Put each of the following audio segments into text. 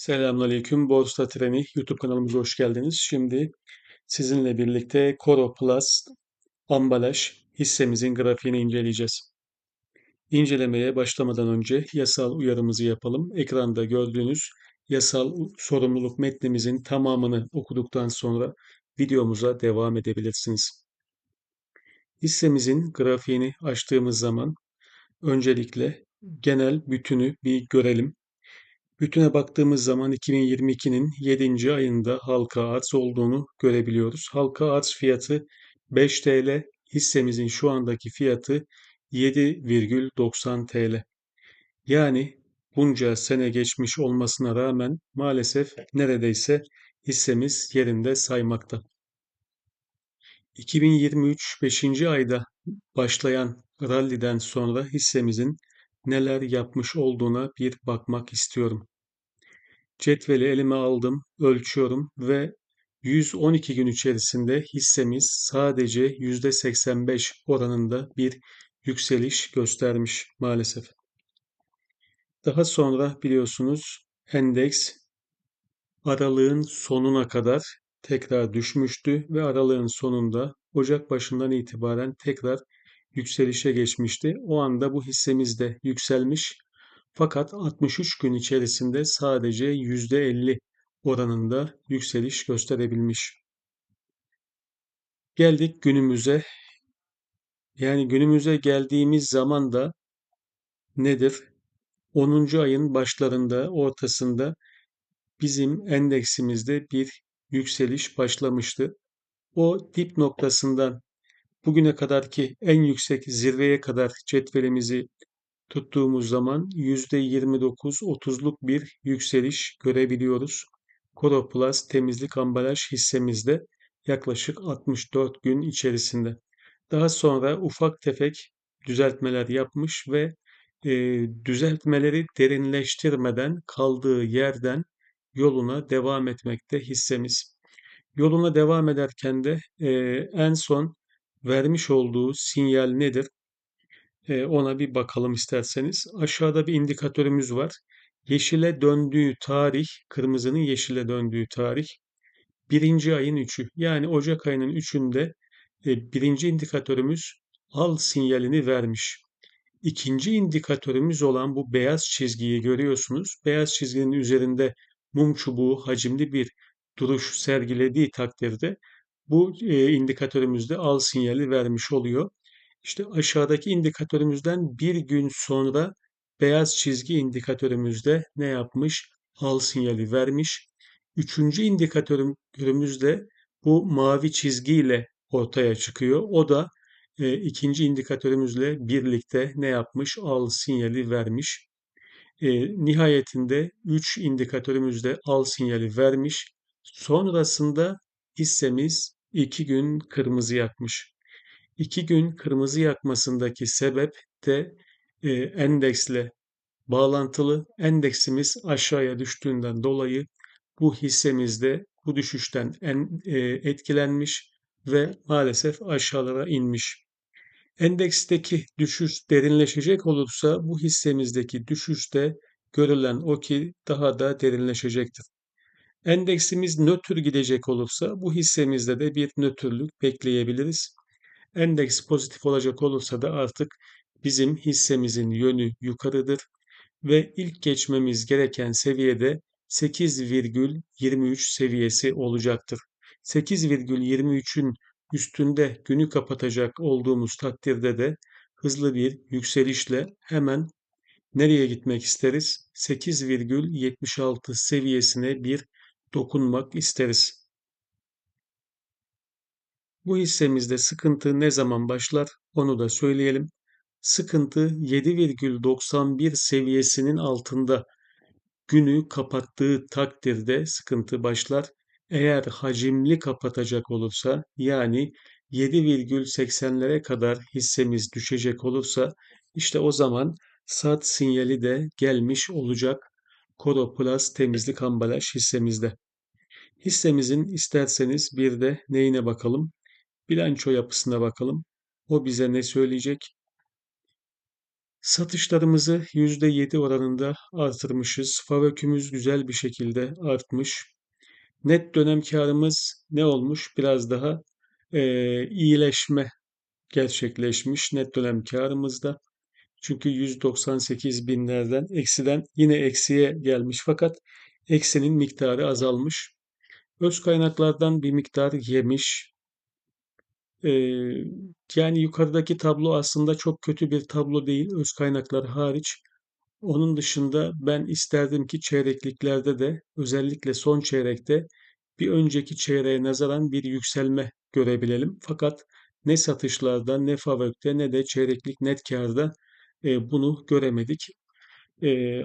Selamünaleyküm. Borsa Treni YouTube kanalımıza hoş geldiniz. Şimdi sizinle birlikte Coro Plus ambalaj hissemizin grafiğini inceleyeceğiz. İncelemeye başlamadan önce yasal uyarımızı yapalım. Ekranda gördüğünüz yasal sorumluluk metnimizin tamamını okuduktan sonra videomuza devam edebilirsiniz. Hissemizin grafiğini açtığımız zaman öncelikle genel bütünü bir görelim. Bütüne baktığımız zaman 2022'nin 7. ayında halka arz olduğunu görebiliyoruz. Halka arz fiyatı 5 TL, hissemizin şu andaki fiyatı 7,90 TL. Yani bunca sene geçmiş olmasına rağmen maalesef neredeyse hissemiz yerinde saymakta. 2023 5. ayda başlayan ralliden sonra hissemizin neler yapmış olduğuna bir bakmak istiyorum. Cetveli elime aldım, ölçüyorum ve 112 gün içerisinde hissemiz sadece %85 oranında bir yükseliş göstermiş maalesef. Daha sonra biliyorsunuz endeks aralığın sonuna kadar tekrar düşmüştü ve aralığın sonunda Ocak başından itibaren tekrar yükselişe geçmişti. O anda bu hissemiz de yükselmiş fakat 63 gün içerisinde sadece %50 oranında yükseliş gösterebilmiş. Geldik günümüze. Yani günümüze geldiğimiz zaman da nedir? 10. ayın başlarında, ortasında bizim endeksimizde bir yükseliş başlamıştı. O dip noktasından bugüne kadarki en yüksek zirveye kadar cetvelimizi tuttuğumuz zaman %29-30'luk bir yükseliş görebiliyoruz. Coro Plus temizlik ambalaj hissemizde yaklaşık 64 gün içerisinde. Daha sonra ufak tefek düzeltmeler yapmış ve e, düzeltmeleri derinleştirmeden kaldığı yerden yoluna devam etmekte hissemiz. Yoluna devam ederken de e, en son vermiş olduğu sinyal nedir? E, ona bir bakalım isterseniz. Aşağıda bir indikatörümüz var. Yeşile döndüğü tarih, kırmızının yeşile döndüğü tarih birinci ayın üçü. Yani Ocak ayının üçünde e, birinci indikatörümüz al sinyalini vermiş. İkinci indikatörümüz olan bu beyaz çizgiyi görüyorsunuz. Beyaz çizginin üzerinde mum çubuğu hacimli bir duruş sergilediği takdirde bu e, indikatörümüzde al sinyali vermiş oluyor. İşte aşağıdaki indikatörümüzden bir gün sonra beyaz çizgi indikatörümüzde ne yapmış? Al sinyali vermiş. Üçüncü indikatörümüzde bu mavi çizgiyle ortaya çıkıyor. O da e, ikinci indikatörümüzle birlikte ne yapmış? Al sinyali vermiş. E, nihayetinde 3 indikatörümüzde al sinyali vermiş. Sonrasında hissemiz 2 gün kırmızı yakmış. 2 gün kırmızı yakmasındaki sebep de e, endeksle bağlantılı. Endeksimiz aşağıya düştüğünden dolayı bu hissemizde bu düşüşten en, e, etkilenmiş ve maalesef aşağılara inmiş. Endeksteki düşüş derinleşecek olursa bu hissemizdeki düşüş de görülen o ki daha da derinleşecektir. Endeksimiz nötr gidecek olursa bu hissemizde de bir nötrlük bekleyebiliriz. Endeks pozitif olacak olursa da artık bizim hissemizin yönü yukarıdır ve ilk geçmemiz gereken seviyede 8,23 seviyesi olacaktır. 8,23'ün üstünde günü kapatacak olduğumuz takdirde de hızlı bir yükselişle hemen nereye gitmek isteriz? 8,76 seviyesine bir dokunmak isteriz. Bu hissemizde sıkıntı ne zaman başlar onu da söyleyelim. Sıkıntı 7,91 seviyesinin altında günü kapattığı takdirde sıkıntı başlar. Eğer hacimli kapatacak olursa yani 7,80'lere kadar hissemiz düşecek olursa işte o zaman sat sinyali de gelmiş olacak Coro Plus temizlik ambalaj hissemizde. Hissemizin isterseniz bir de neyine bakalım? Bilanço yapısına bakalım. O bize ne söyleyecek? Satışlarımızı %7 oranında artırmışız. Fabökümüz güzel bir şekilde artmış. Net dönem karımız ne olmuş? Biraz daha eee, iyileşme gerçekleşmiş net dönem karımızda. Çünkü 198 binlerden eksiden yine eksiye gelmiş fakat eksinin miktarı azalmış. Öz kaynaklardan bir miktar yemiş. Yani yukarıdaki tablo aslında çok kötü bir tablo değil, öz kaynaklar hariç. Onun dışında ben isterdim ki çeyrekliklerde de özellikle son çeyrekte bir önceki çeyreğe nazaran bir yükselme görebilelim. Fakat ne satışlarda ne FAVÖK'te ne de çeyreklik net kârda e, bunu göremedik.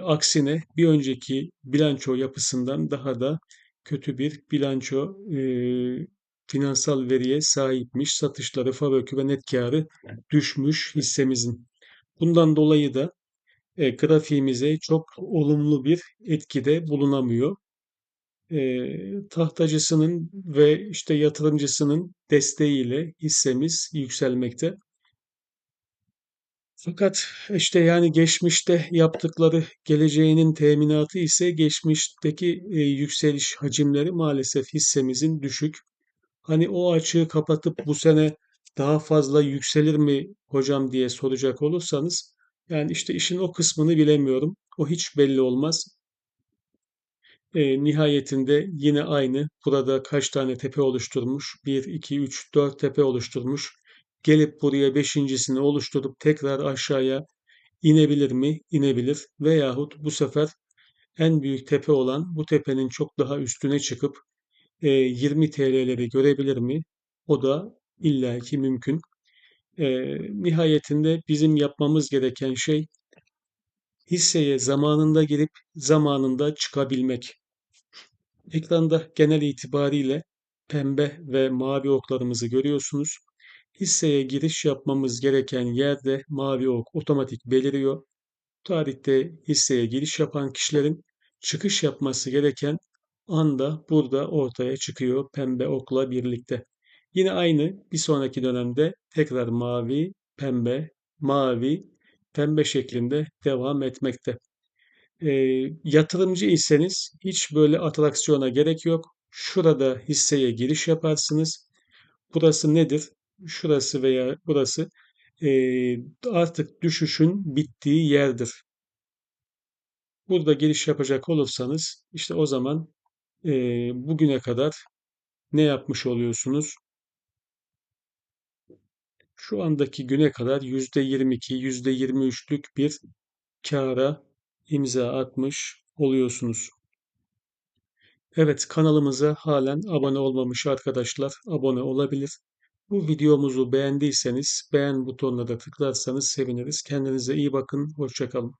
Aksine bir önceki bilanço yapısından daha da kötü bir bilanço finansal veriye sahipmiş. Satışları, FAVÖK'ü ve net kârı düşmüş hissemizin. Bundan dolayı da e, grafiğimize çok olumlu bir etkide bulunamıyor. E, tahtacısının ve işte yatırımcısının desteğiyle hissemiz yükselmekte. Fakat işte yani geçmişte yaptıkları geleceğinin teminatı ise geçmişteki e, yükseliş hacimleri maalesef hissemizin düşük. Hani o açığı kapatıp bu sene daha fazla yükselir mi hocam diye soracak olursanız yani işte işin o kısmını bilemiyorum. O hiç belli olmaz. E, nihayetinde yine aynı. Burada kaç tane tepe oluşturmuş? 1, 2, 3, 4 tepe oluşturmuş. Gelip buraya beşincisini oluşturup tekrar aşağıya inebilir mi? İnebilir. Veyahut bu sefer en büyük tepe olan bu tepenin çok daha üstüne çıkıp e, 20 TL'leri görebilir mi? O da illaki mümkün. E, nihayetinde bizim yapmamız gereken şey hisseye zamanında girip zamanında çıkabilmek. Ekranda genel itibariyle pembe ve mavi oklarımızı görüyorsunuz. Hisseye giriş yapmamız gereken yerde mavi ok otomatik beliriyor. Tarihte hisseye giriş yapan kişilerin çıkış yapması gereken anda burada ortaya çıkıyor pembe okla birlikte. Yine aynı bir sonraki dönemde tekrar mavi, pembe, mavi, pembe şeklinde devam etmekte. E, yatırımcı iseniz hiç böyle atraksiyona gerek yok. Şurada hisseye giriş yaparsınız. Burası nedir? Şurası veya burası e, artık düşüşün bittiği yerdir. Burada giriş yapacak olursanız işte o zaman e, bugüne kadar ne yapmış oluyorsunuz? Şu andaki güne kadar %22, %23'lük bir kâra imza atmış oluyorsunuz. Evet kanalımıza halen abone olmamış arkadaşlar abone olabilir. Bu videomuzu beğendiyseniz beğen butonuna da tıklarsanız seviniriz. Kendinize iyi bakın. Hoşçakalın.